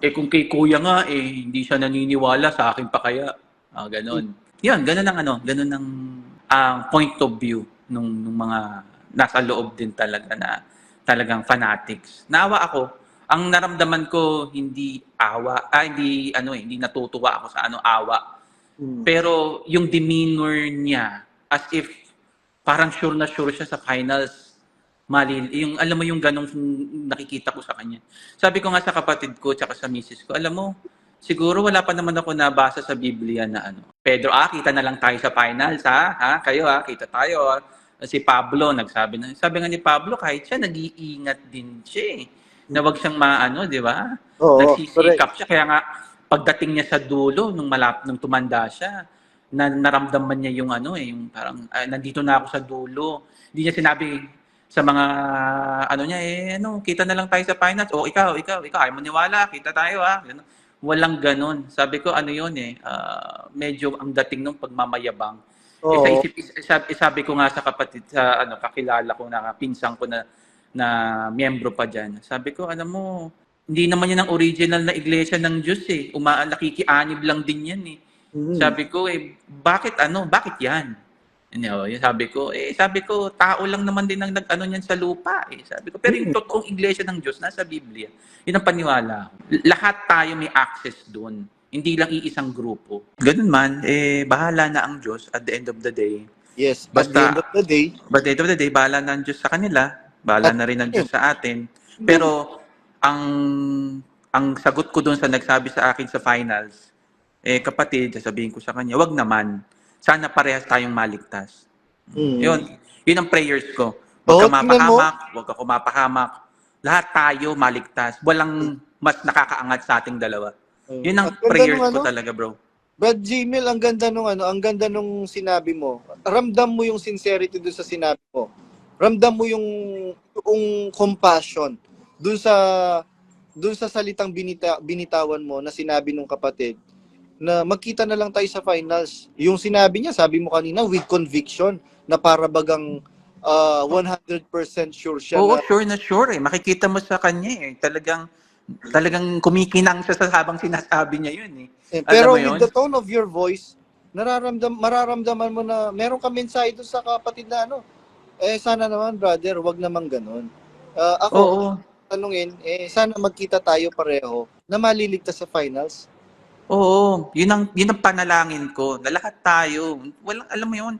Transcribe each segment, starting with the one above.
Eh kung kay kuya nga, eh hindi siya naniniwala sa akin pa kaya. Ah, ganon. Yan, ganon ang ano, ganon ang ang point of view nung, nung mga nasa loob din talaga na talagang fanatics. Naawa ako. Ang naramdaman ko hindi awa, ah, hindi ano eh, hindi natutuwa ako sa ano awa. Mm. Pero yung demeanor niya as if parang sure na sure siya sa finals. Mali, yung alam mo yung ganong nakikita ko sa kanya. Sabi ko nga sa kapatid ko tsaka sa misis ko, alam mo, siguro wala pa naman ako nabasa sa Biblia na ano. Pedro, ah, kita na lang tayo sa finals, ha? Ha? Kayo, ha? Kita tayo, ha? Si Pablo, nagsabi na. Sabi nga ni Pablo, kahit siya, nag-iingat din siya, eh. Na wag siyang maano, di ba? Oo, Nagsisikap siya. Kaya nga, pagdating niya sa dulo, nung malap, nung tumanda siya, na naramdaman niya yung ano eh, yung parang, ah, nandito na ako sa dulo. Hindi niya sinabi sa mga, ano niya, eh, ano, kita na lang tayo sa finals. O, ikaw, ikaw, ikaw, ayaw mo niwala, kita tayo, ha? Ganun. Walang ganun. Sabi ko, ano yun eh, ah, medyo ang dating nung pagmamayabang. Oo. Isa isip, isa- isabi ko nga sa kapatid, sa ano, kakilala ko na pinsang ko na na miyembro pa diyan. Sabi ko, alam mo, hindi naman yan ang original na iglesia ng Diyos eh. Uma nakikianib lang din yan eh. Mm. Sabi ko, eh, bakit ano? Bakit yan? You know, yung sabi ko, eh, sabi ko, tao lang naman din ang nag-ano niyan sa lupa eh. Sabi ko, pero yung totoong iglesia ng Diyos, nasa Biblia. Yun ang paniwala. Lahat tayo may access doon. Hindi lang iisang grupo. Ganun man, eh, bahala na ang Diyos at the end of the day. Yes, but Basta- the end of the day, But at the end of the day, bahala na ang Diyos sa kanila. Bahala na rin ang Diyos sa atin. Pero, ang ang sagot ko doon sa nagsabi sa akin sa finals, eh kapatid, sasabihin ko sa kanya, wag naman. Sana parehas tayong maligtas. mm, Yun. Yun ang prayers ko. Huwag ka tingnan mo. mapahamak, huwag ka kumapahamak. Lahat tayo maligtas. Walang mas nakakaangat sa ating dalawa. mm. Yun ang Ang prayers nung ko ano, talaga, bro. Brad Gmail, ang ganda nung ano, ang ganda nung sinabi mo. Ramdam mo yung sincerity dun sa sinabi mo. Ramdam mo yung yung compassion dun sa dun sa salitang binita, binitawan mo na sinabi nung kapatid na magkita na lang tayo sa finals. Yung sinabi niya, sabi mo kanina, with conviction, na para bagang ah, 100% sure siya Oo, na sure na sure eh. Makikita mo sa kanya eh. Talagang talagang kumikinang siya sa habang sinasabi niya yun eh. Eh, Alam pero mo with yun? the tone of your voice, nararamdam mararamdaman mo na meron ka mensahe doon sa kapatid na ano. Eh sana naman brother, wag naman ganun. Ah, ako Oo. tanungin, eh sana magkita tayo pareho na maliligtas sa finals. Oo, yun ang yun ang panalangin ko. Na lahat tayo, walang alam mo yun.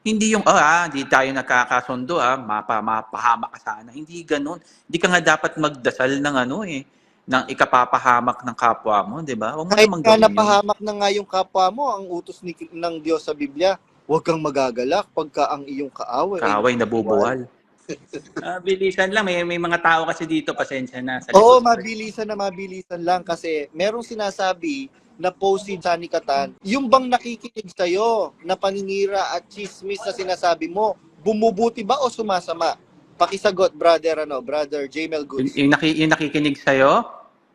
Hindi yung ah, hindi tayo nagkakasundo ah, mapa mapahamak ka sana. Hindi ganoon. Hindi ka nga dapat magdasal ng ano eh, ng ikapapahamak ng kapwa mo, 'di ba? Huwag mo Kahit namang gawin yun. napahamak na nga yung kapwa mo, ang utos ni, ng Diyos sa Biblia, huwag kang magagalak pagka ang iyong kaaway. ay Kaaway nabubuwal. Ah, bilisan lang. May, may mga tao kasi dito, pasensya na. Sa Oo, likod. mabilisan na mabilisan lang kasi merong sinasabi na post si Johnny Catan, yung bang nakikinig sa'yo na paninira at chismis na sinasabi mo, bumubuti ba o sumasama? Pakisagot, brother, ano, brother Jamel Yung, Goods. yung, naki, yung nakikinig sa'yo,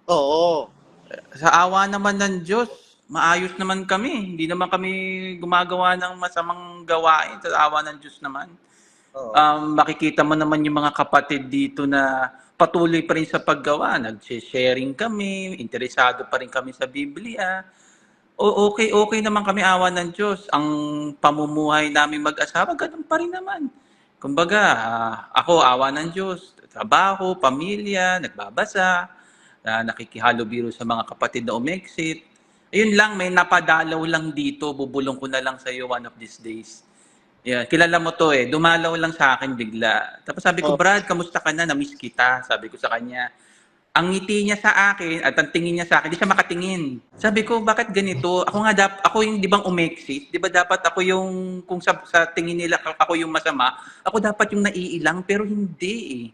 Oo. sa awa naman ng Diyos, maayos naman kami. Hindi naman kami gumagawa ng masamang gawain. Sa awa ng Diyos naman. Oo. Um, makikita mo naman yung mga kapatid dito na patuloy pa rin sa paggawa. Nag-sharing kami, interesado pa rin kami sa Biblia. O okay, okay naman kami awa ng Diyos. Ang pamumuhay namin mag-asawa, ganun pa rin naman. Kumbaga, ah, ako awa ng Diyos. Trabaho, pamilya, nagbabasa, na nakikihalubiro sa mga kapatid na umexit. Ayun lang, may napadalaw lang dito. Bubulong ko na lang sa iyo one of these days. Yeah, kilala mo to eh. Dumalaw lang sa akin bigla. Tapos sabi ko, Oh. Brad, kamusta ka na? Namiss kita. Sabi ko sa kanya. Ang ngiti niya sa akin at ang tingin niya sa akin, di siya makatingin. Sabi ko, bakit ganito? Ako nga, dap, ako yung di bang umexit? Di ba dapat ako yung, kung sa, sa tingin nila ako yung masama, ako dapat yung naiilang, pero hindi eh.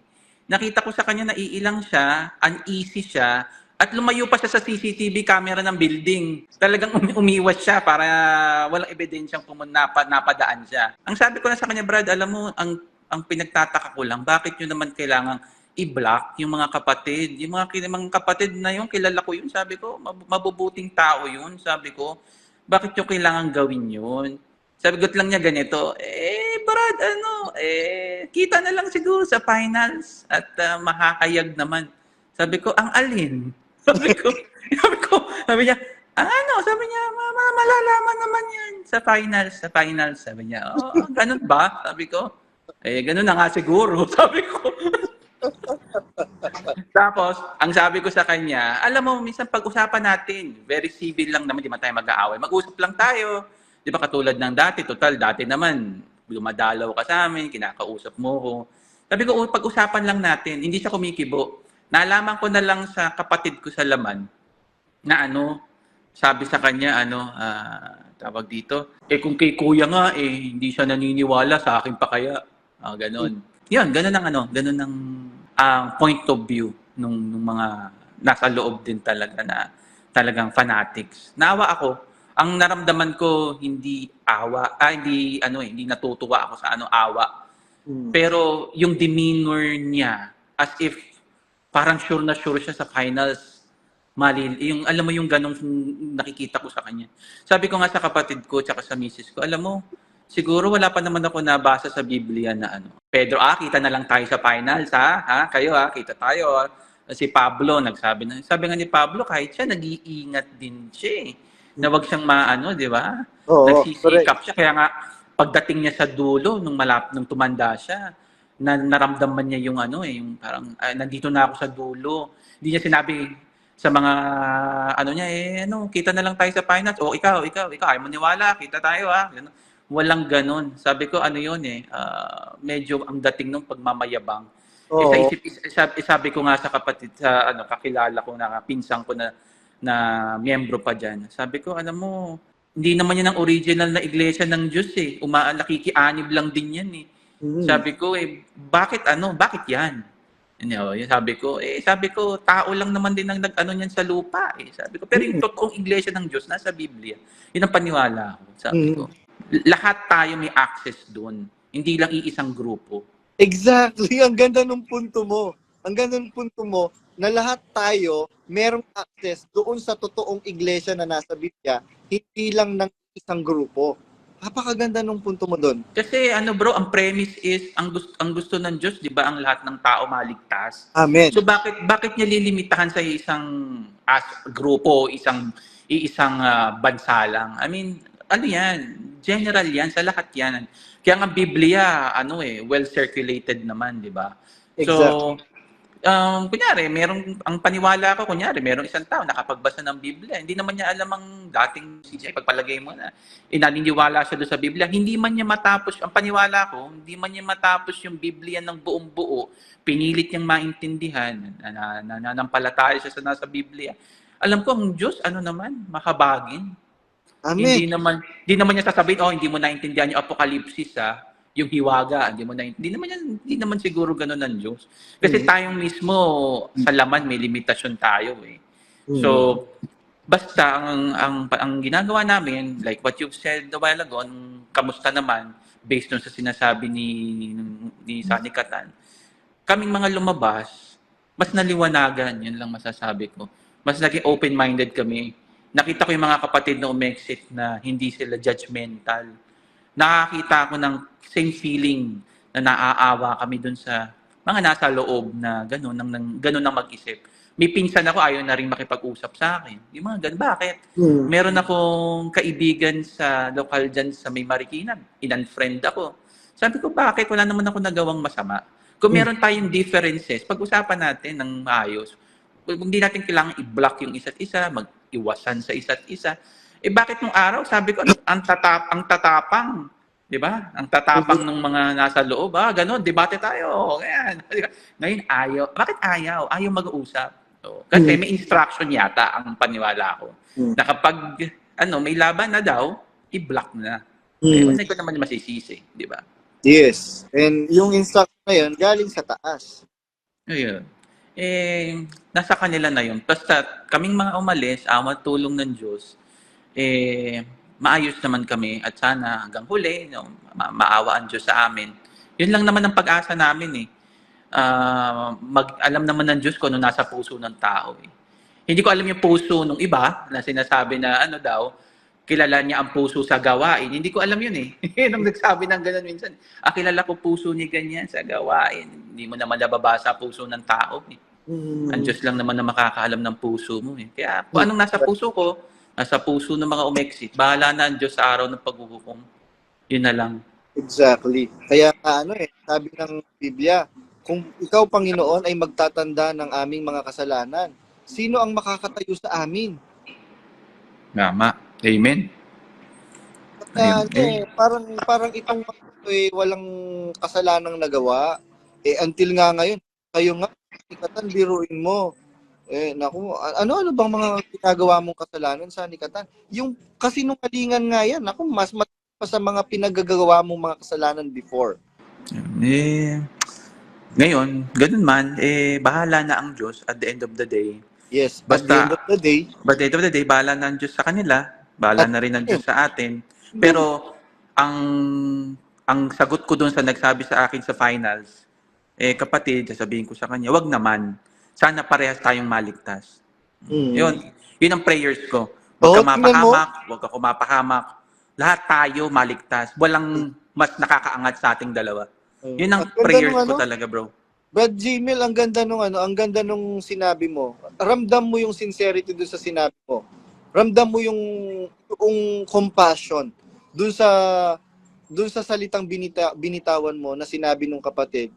Nakita ko sa kanya naiilang siya, uneasy siya, at lumayo pa siya sa CCTV camera ng building. Talagang umi- umiwas siya para walang ebidensyang pumun napa, napadaan siya. Ang sabi ko na sa kanya, Brad, alam mo, ang ang pinagtataka ko lang, bakit nyo naman kailangan i-block yung mga kapatid? Yung mga, mga kapatid na yun, kilala ko yun, sabi ko, mab- mabubuting tao yun, sabi ko. Bakit yung kailangan gawin yun? Sabi ko lang niya ganito, eh, Brad, ano, eh, kita na lang siguro sa finals at ah, makakayag naman. Sabi ko, ang alin? Sabi ko, sabi ko, sabi niya, ano, sabi niya, mama, malalaman naman yan sa finals, sa finals. Sabi niya, oh, ganun ba? Sabi ko, eh, ganun na nga siguro. Sabi ko. Tapos, ang sabi ko sa kanya, alam mo, minsan pag-usapan natin, very civil lang naman, di man tayo mag-aaway. Mag-usap lang tayo. Di ba katulad ng dati, total, dati naman, lumadalaw ka sa amin, kinakausap mo ko. Sabi ko, pag-usapan lang natin, hindi siya kumikibo. Nalaman ko na lang sa kapatid ko sa laman, na ano, sabi sa kanya, ano, ah, tawag dito, eh kung kay kuya nga, eh, hindi siya naniniwala, sa akin pa kaya. Ah, ganon. Yan, ganon ang ano, ganon ang ang point of view nung, nung mga nasa loob din talaga na talagang fanatics. Naawa ako. Ang naramdaman ko hindi awa, ah, hindi ano eh, hindi natutuwa ako sa ano awa. Mm. Pero yung demeanor niya as if parang sure na sure siya sa finals. Mali, yung alam mo yung ganong nakikita ko sa kanya. Sabi ko nga sa kapatid ko tsaka sa misis ko, alam mo, siguro wala pa naman ako nabasa sa Biblia na ano. Pedro, ah, kita na lang tayo sa finals, ha? Ha? Kayo, ha? Kita tayo, ha? Si Pablo, nagsabi na. Sabi nga ni Pablo, kahit siya, nag-iingat din siya, eh. Na wag siyang maano, di ba? Oo, Nagsisikap siya. Kaya nga, pagdating niya sa dulo, nung malap, nung tumanda siya, na naramdaman niya yung ano eh, yung parang, ah, nandito na ako sa dulo. Hindi niya sinabi sa mga, ano niya, eh, ano, kita na lang tayo sa finals. O, ikaw, ikaw, ikaw, ayaw mo niwala, kita tayo, ha? Ganun. Walang ganon. Sabi ko, ano yun eh, ah, medyo ang dating nung pagmamayabang. Eh, Oo. sa isip, is- sabi, sabi ko nga sa kapatid, sa ano, kakilala ko na pinsang ko na, na miyembro pa dyan. Sabi ko, alam mo, hindi naman yan ang original na iglesia ng Diyos eh. Uma, nakikianib lang din yan eh. Mm. Sabi ko, eh, bakit ano? Bakit yan? You know, sabi ko, eh, sabi ko, tao lang naman din ang nag-ano niyan sa lupa eh. Sabi ko, pero yung totoong iglesia ng Diyos nasa Biblia. Yun ang paniwala ko. Sabi Mm. ko, lahat tayo may access doon. Hindi lang iisang grupo. Exactly. Ang ganda ng punto mo. Ang ganda ng punto mo na lahat tayo merong access doon sa totoong iglesia na nasa Biblia, hindi lang ng isang grupo. Napakaganda ng punto mo doon. Kasi ano bro, ang premise is ang gusto ang gusto ng Diyos, 'di ba, ang lahat ng tao maligtas. Amen. So bakit bakit niya lilimitahan sa isang as grupo, isang iisang ah, bansa lang? I mean, ano 'yan? General 'yan sa lahat 'yan. Kaya nga Biblia, ano eh, well circulated naman, 'di ba? So, um, kunyari, merong, ang paniwala ko, kunyari, merong isang tao nakapagbasa ng Biblia. Hindi naman niya alam ang dating CJ, pagpalagay mo na, inaniniwala siya doon sa Biblia. Hindi man niya matapos, ang paniwala ko, hindi man niya matapos yung Biblia ng buong buo. Pinilit niyang maintindihan, na, na, na, nananampalataya siya sa nasa Biblia. Alam ko, ang Diyos, ano naman, mahabagin. Hindi Amen. naman hindi naman niya sasabihin, oh, hindi mo naintindihan yung apocalypse ah, yung hiwaga, hindi mo na hindi naman yan, hindi naman siguro ganoon ng Diyos. Kasi Mhm. tayong mismo sa laman may limitasyon tayo eh. Mm. So basta ang ang ang ginagawa namin like what you've said a while ago, ang kamusta naman based dun sa sinasabi ni ni Sunny Catan. Kaming mga lumabas, mas naliwanagan, yun lang masasabi ko. Mas naging open-minded kami nakita ko yung mga kapatid na umexit na hindi sila judgmental. Nakakita ko ng same feeling na naaawa kami dun sa mga nasa loob na gano'n nang, nang gano'n nang mag-isip. May pinsan ako ayaw na rin makipag-usap sa akin. Yung mga ganun. Bakit? Mm. Meron akong kaibigan sa lokal dyan sa may Marikina. Inan-friend ako. Sabi ko, bakit? Wala naman ako nagawang masama. Kung meron tayong differences, pag-usapan natin ng maayos. Kung hindi natin kailangan i-block yung isa't isa, mag-iwasan sa isa't isa. Eh bakit nung araw, sabi ko, ang, tatap, ang tatapang, di ba? Ang tatapang ng mga nasa loob, ah, ganun, debate tayo. Ayan. Ngayon, ayaw. Bakit ayaw? Ayaw mag-uusap. So, kasi may instruction yata ang paniwala ko. Mm. Na kapag ano, may laban na daw, i-block na. Mm. Eh, ko naman masisisi, di ba? Yes. And yung instruction na yun, galing sa taas. Ayun. Eh, nasa kanila na yun. Basta kaming mga umalis, awa tulong ng Diyos, eh, maayos naman kami at sana hanggang huli, no, ma- maawa ang Diyos sa amin. Yun lang naman ang pag-asa namin eh. Ah, mag, alam naman ng Diyos kung ano nasa puso ng tao eh. Hindi ko alam yung puso ng iba na sinasabi na ano daw, kilala niya ang puso sa gawain. Hindi ko alam yun eh. Nung nagsabi ng ganun minsan, ah, kilala ko puso ni ganyan sa gawain. Hindi mo naman nababasa puso ng tao eh. Mm. Ang Diyos lang naman na makakaalam ng puso mo eh. Kaya kung anong nasa puso ko, nasa puso ng mga umexit, bahala na ang Diyos sa araw ng paghuhukom. Yun na lang. Exactly. Kaya ano eh, sabi ng Biblia, kung ikaw, Panginoon, ay magtatanda ng aming mga kasalanan, sino ang makakatayo sa amin? Tama. Amen. Kaya, Ayun. ano eh, parang, parang itong ito eh, walang kasalanang nagawa. Eh, until nga ngayon, kayo nga, nikatan, biruin mo. Eh, naku, a- ano-ano bang mga ginagawa mong kasalanan sa nikatan? Yung kasinungalingan nga yan, naku, mas mat pa sa mga pinagagawa mong mga kasalanan before. Eh, ngayon, ganun man, eh, bahala na ang Diyos at the end of the day. Yes, but at the Basta- end of the day, But at the end of the day, bahala na ang Diyos sa kanila, bahala na rin ang Diyos sa atin. Pero, ang ang sagot ko doon sa nagsabi sa akin sa finals, eh kapatid, sasabihin ko sa kanya, wag naman. Sana parehas tayong maligtas. Mm. Yun, yun ang prayers ko. Huwag ka tingnan mo. mapahamak, huwag ka kumapahamak. Lahat tayo maligtas. Walang mas nakakaangat sa ating dalawa. Yun ang Ang prayers nung ko ano, talaga, bro. Brad Gmail, ang ganda nung ano, ang ganda nung sinabi mo. Ramdam mo yung sincerity doon sa sinabi mo. Ramdam mo yung yung compassion doon sa doon sa salitang binita, binitawan mo na sinabi nung kapatid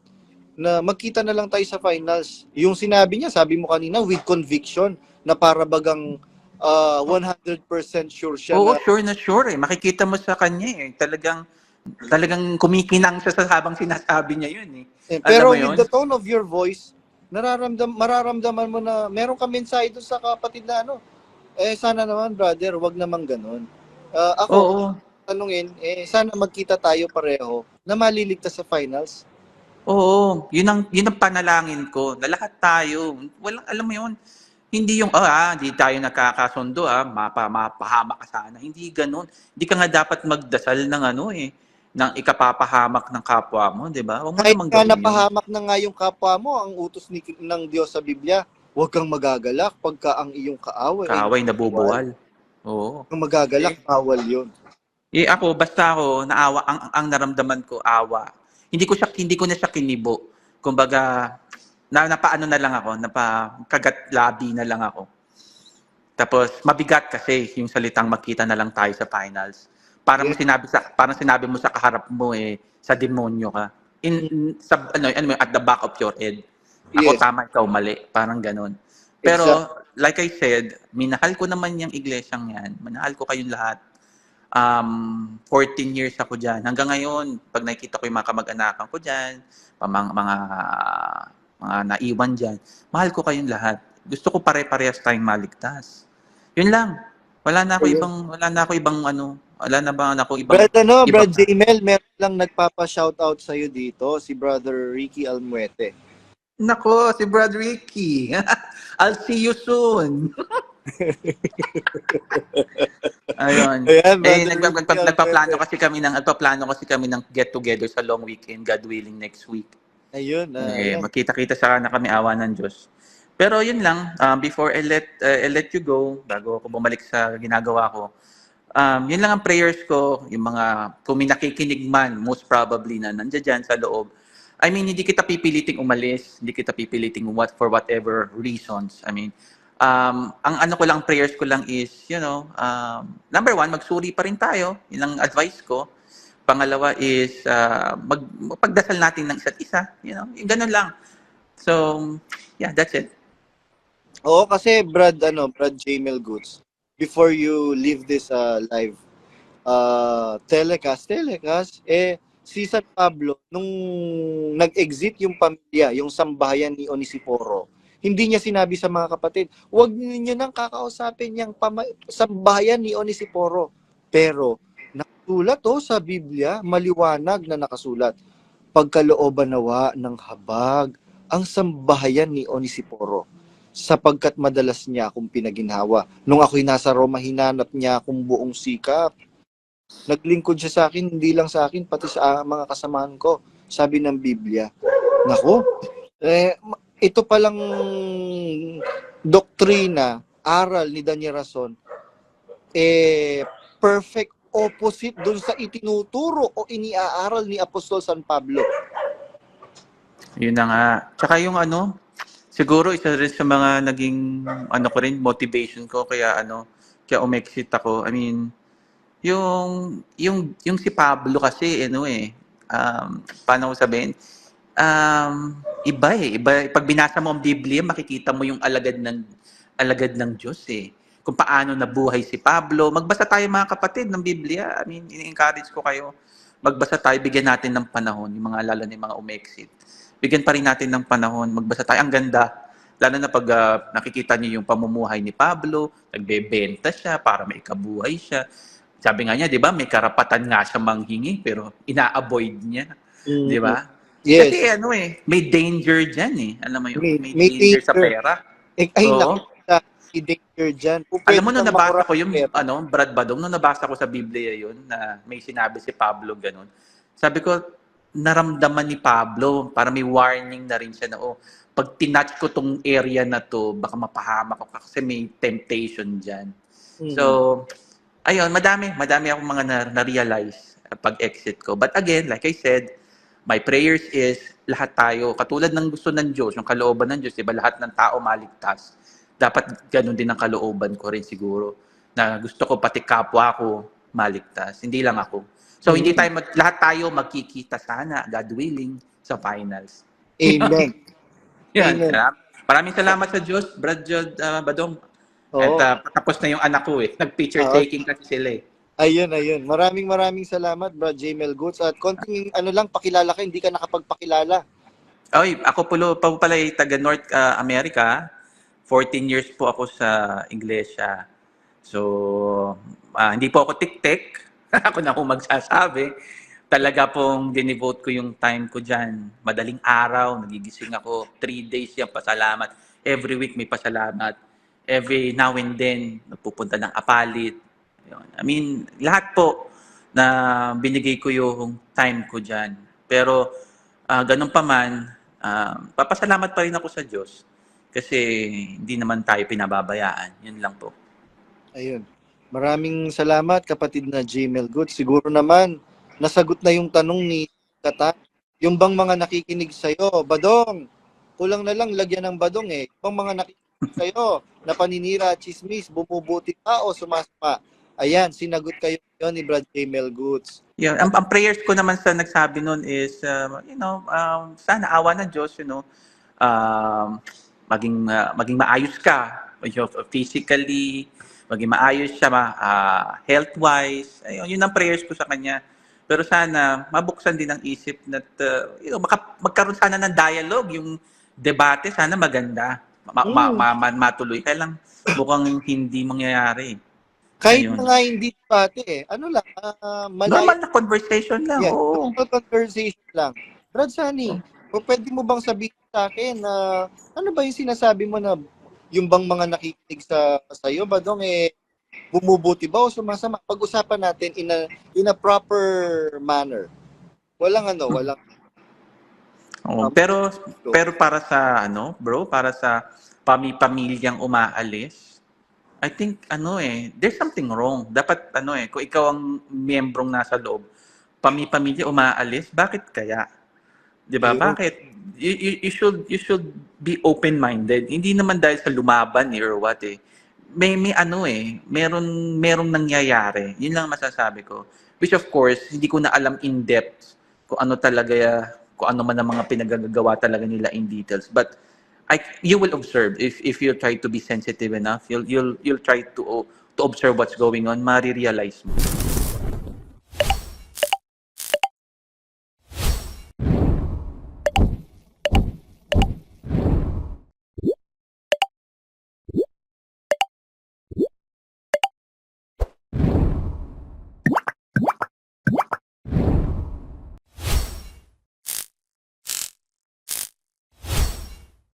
na magkita na lang tayo sa finals. Yung sinabi niya, sabi mo kanina, with conviction, na para bagang ah, 100% sure siya Oo, na sure na sure eh. Makikita mo sa kanya eh. Talagang talagang kumikinang siya sa habang sinasabi niya yun eh. Eh, pero yun? with the tone of your voice, nararamdam mararamdaman mo na meron ka mensahe doon sa kapatid na ano. Eh sana naman brother, wag naman ganun. Ah, ako Oo. tanungin, eh sana magkita tayo pareho na maliligtas sa finals. Oo, yun ang yun ang panalangin ko. Na lahat tayo, walang alam mo yun. Hindi yung ah, hindi tayo nakakasundo ah, mapa mapahama ka sana. Hindi ganoon. Hindi ka nga dapat magdasal ng ano eh, ng ikapapahamak ng kapwa mo, 'di ba? Huwag mo Kahit namang nga gawin napahamak na nga yung kapwa mo, ang utos ni, ng Diyos sa Biblia, huwag kang magagalak pagka ang iyong kaaway. ay Kaaway nabubuwal. Oo. Huwag kang magagalak, bawal yun. Eh ako basta ako naawa ang, ang naramdaman ko awa. Hindi ko siya hindi ko na siya kinibo. Kumbaga na napaano na lang ako, napa kagat labi na lang ako. Tapos mabigat kasi yung salitang magkita na lang tayo sa finals. Parang Yeah. sinabi sa parang sinabi mo sa kaharap mo eh sa demonyo ka. In, in- sa ano, ano at the back of your head. Ako Yes. tama, ikaw mali. Parang ganun. Pero, like I said, minahal ko naman yung iglesyang yan. Minahal ko kayong lahat. Um, 14 years ako dyan. Hanggang ngayon, pag nakikita ko yung mga kamag-anakan ko dyan, mga, mga, mga naiwan dyan, mahal ko kayong lahat. Gusto ko pare-parehas tayong maligtas. Yun lang. Wala na ako ibang, wala na ako ibang ano, wala na ba ako ibang, Brad, ano, iba Brad. Jamel, meron lang nagpapa-shoutout sa'yo dito, si Brother Ricky Almuete. Nako, si Brad Ricky. I'll see you soon. Ayun. Ayan, Eh, nagpa, nagpa, nagpaplano kasi kami ng nagpaplano kasi kami ng get together sa long weekend, God willing next week. Ayun, ah, eh, magkita-kita sa na kami awa ng Diyos. Pero yun lang, um, before I let, uh, I let you go, bago ako bumalik sa ginagawa ko, um, yun lang ang prayers ko, yung mga, kung may nakikinig man, most probably na nandiyan dyan sa loob. I mean, hindi kita pipiliting umalis, hindi kita pipiliting what for whatever reasons. I mean, um, ang ano ko lang, prayers ko lang is, you know, um, number one, magsuri pa rin tayo. Yun ang advice ko. Pangalawa is, uh, mag, pagdasal natin ng isa't isa. You know, yung ganun lang. So, yeah, that's it. Oo, kasi Brad, ano, Brad Jamel Goods, before you leave this uh, live uh, telecast, telecast, eh, si San Pablo, nung nag-exit yung pamilya, yung sambahayan ni Onisiporo, hindi niya sinabi sa mga kapatid, huwag ninyo nang kakausapin yung pama- sambahayan ni Onisiporo. Pero, nakasulat oh, sa Biblia, maliwanag na nakasulat, pagkalooban nawa ng habag ang sambahayan ni Onisiporo sapagkat madalas niya akong pinaginhawa. Nung ako'y nasa Roma, hinanap niya akong buong sikap. Naglingkod siya sa akin, hindi lang sa akin, pati sa mga kasamahan ko. Sabi ng Biblia. Nako, eh, ito palang doktrina, aral ni Daniel Rason, eh, perfect opposite dun sa itinuturo o iniaaral ni Apostol San Pablo. Yun na nga. Tsaka yung ano, siguro isa rin sa mga naging ano ko rin motivation ko kaya ano kaya umexit ako. I mean, yung yung yung si Pablo kasi ano eh um paano ko sabihin um iba eh. Iba pag binasa mo ang Biblia makikita mo yung alagad ng alagad ng Diyos eh. Kung paano nabuhay si Pablo. Magbasa tayo mga kapatid ng Biblia. I mean ini-encourage ko kayo. Magbasa tayo bigyan natin ng panahon. Yung mga na yung mga umexit. Bigyan pa rin natin ng panahon. Magbasa tayo. Ang ganda. Lalo na pag ah, nakikita niyo yung pamumuhay ni Pablo. Nagbebenta siya para may kabuhay siya. Sabi nga niya, di ba, may karapatan nga siya manghingi, pero ina-avoid niya. Di ba? Yes. Kasi ano eh, may danger dyan eh. Alam mo yun, May- may, may danger, sa danger. pera. Eh, ay, Oo. naku, si danger dyan. Kung Alam mo, nung nabasa ko yung, pera, ano, Brad Badong, nung nabasa ko sa Biblia yun, na may sinabi si Pablo ganun, sabi ko, naramdaman ni Pablo, para may warning na rin siya na, oh, pag tinatch ko tong area na to, baka mapahamak ko kasi may temptation dyan. Mhm. So, ayun, madami, madami akong mga na- na-realize uh, pag-exit ko. But again, like I said, my prayers is lahat tayo, katulad ng gusto ng Diyos, yung kalooban ng Diyos, di ba lahat ng tao maligtas. Dapat ganun din ang kalooban ko rin siguro. Na gusto ko pati kapwa ko maligtas, hindi lang ako. So, hindi tayo, mag, lahat tayo magkikita sana, God willing, sa finals. Amen. Yan. Amen. Maraming salamat sa Diyos, Brad Jod uh, Badong. Oo. At uh, patapos na yung anak ko eh. Nag-picture Oo. taking kasi sila eh. Ayun, ayun. Maraming maraming salamat, Brad Jamel Goods. At konting ano lang, pakilala ka, hindi ka nakapagpakilala. Oy, ako po pa pala ay taga North uh, America. 14 years po ako sa Iglesia. So, ah, hindi po ako tik-tik. ako na po magsasabi. Talaga pong dinivote ko yung time ko dyan. Madaling araw, nagigising ako. Three days yung pasalamat. Every week may pasalamat. Every now and then, nagpupunta ng apalit. Yun. I mean, lahat po na binigay ko yung time ko dyan. Pero, ah, ganun pa man, ah, papasalamat pa rin ako sa Diyos. Kasi hindi naman tayo pinababayaan. Yun lang po. Ayun. Maraming salamat, kapatid na Jamel Goods. Siguro naman, nasagot na yung tanong ni Kata. Yung bang mga nakikinig sa'yo, Badong, kulang na lang lagyan ng Badong eh. Yung mga nakikinig sa'yo, na paninira, chismis, bumubuti ka o sumasama. Ayan, sinagot kayo yun ni Brad Jamel Goods. Yeah, ang, ang prayers ko naman sa nagsabi nun is, uh, you know, um, sana awa ng Diyos, you know, um, maging, uh, maging maayos ka, you know, physically, maging maayos siya, ma, uh, health-wise. Ayun, yun ang prayers ko sa kanya. Pero sana, mabuksan din ang isip na, uh, you know, maka, magkaroon sana ng dialogue, yung debate, sana maganda, ma, ma, Mm. ma, ma- matuloy. Kaya lang, mukhang hindi mangyayari. Kahit Ayun. na nga hindi pati eh. Ano lang, ah, malay- Normal na conversation lang, Yeah, oo. normal conversation lang. Brad Sunny, o pwede mo bang sabihin sa akin na ano ba yung sinasabi mo na yung bang mga nakikinig sa sa'yo ba dong eh bumubuti ba o sumasama? Pag-usapan natin in a, in a proper manner. Walang ano, walang Oo, pero pero para sa ano, bro, para sa pami-pamilyang umaalis, I think ano eh, there's something wrong. Dapat ano eh, kung ikaw ang miyembrong nasa loob, pami-pamilya umaalis, bakit kaya? 'Di ba? Bakit? You, you, you should you should be open-minded. Hindi naman dahil sa lumaban eh, or what eh. May may ano eh, meron merong nangyayari. Yun lang masasabi ko. Which of course, hindi ko na alam in depth kung ano talaga kung ano man ang mga pinagagawa talaga nila in details. But I, you will observe if if you try to be sensitive enough, you'll you'll you'll try to to observe what's going on, marirealize mo.